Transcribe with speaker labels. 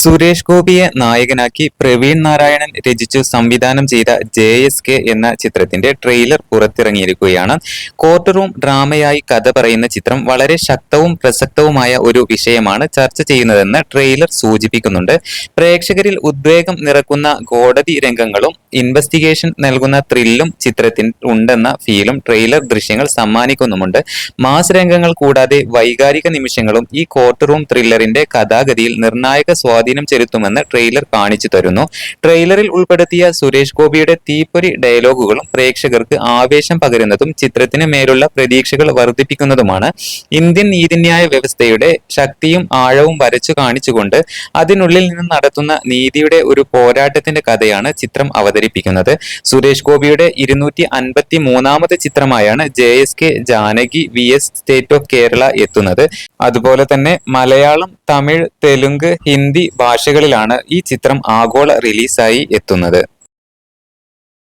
Speaker 1: സുരേഷ് ഗോപിയെ നായകനാക്കി പ്രവീൺ നാരായണൻ രചിച്ചു സംവിധാനം ചെയ്ത ജെ എസ് കെ എന്ന ചിത്രത്തിന്റെ ട്രെയിലർ പുറത്തിറങ്ങിയിരിക്കുകയാണ്. കോർട്ട് റൂം ഡ്രാമയായി കഥ പറയുന്ന ചിത്രം വളരെ ശക്തവും പ്രസക്തവുമായ ഒരു വിഷയമാണ് ചർച്ച ചെയ്യുന്നതെന്ന് ട്രെയിലർ സൂചിപ്പിക്കുന്നുണ്ട്. പ്രേക്ഷകരിൽ ഉദ്വേഗം നിറക്കുന്ന കോടതി രംഗങ്ങളും ഇൻവെസ്റ്റിഗേഷൻ നൽകുന്ന ത്രില്ലും ചിത്രത്തിൽ ഉണ്ടെന്ന ഫീലും ട്രെയിലർ ദൃശ്യങ്ങൾ സമ്മാനിക്കുന്നുമുണ്ട്. മാസ് രംഗങ്ങൾ കൂടാതെ വൈകാരിക നിമിഷങ്ങളും ഈ കോർട്ട് റൂം ത്രില്ലറിന്റെ കഥാഗതിയിൽ നിർണായക സ്വാധീനം ചെലുത്തുമെന്ന് ട്രെയിലർ കാണിച്ചു തരുന്നു. ട്രെയിലറിൽ ഉൾപ്പെടുത്തിയ സുരേഷ് ഗോപിയുടെ തീപ്പൊരി ഡയലോഗുകളും പ്രേക്ഷകർക്ക് ആവേശം പകരുന്നതും ചിത്രത്തിന് മേലുള്ള പ്രതീക്ഷകൾ വർദ്ധിപ്പിക്കുന്നതുമാണ്. ഇന്ത്യൻ നീതിന്യായ വ്യവസ്ഥയുടെ ശക്തിയും ആഴവും വരച്ചു കാണിച്ചുകൊണ്ട് അതിനുള്ളിൽ നിന്ന് നടത്തുന്ന നീതിയുടെ ഒരു പോരാട്ടത്തിന്റെ കഥയാണ് ചിത്രം അവതരിപ്പിക്കുന്നത്. സുരേഷ് ഗോപിയുടെ ഇരുന്നൂറ്റി അൻപത്തി മൂന്നാമത് ചിത്രമായാണ് J S K Janaki V S state of Kerala എത്തുന്നത്. അതുപോലെ തന്നെ മലയാളം തമിഴ് തെലുങ്ക് ഹിന്ദി ഭാഷകളിലാണ് ഈ ചിത്രം ആഗോള റിലീസായി എത്തുന്നത്.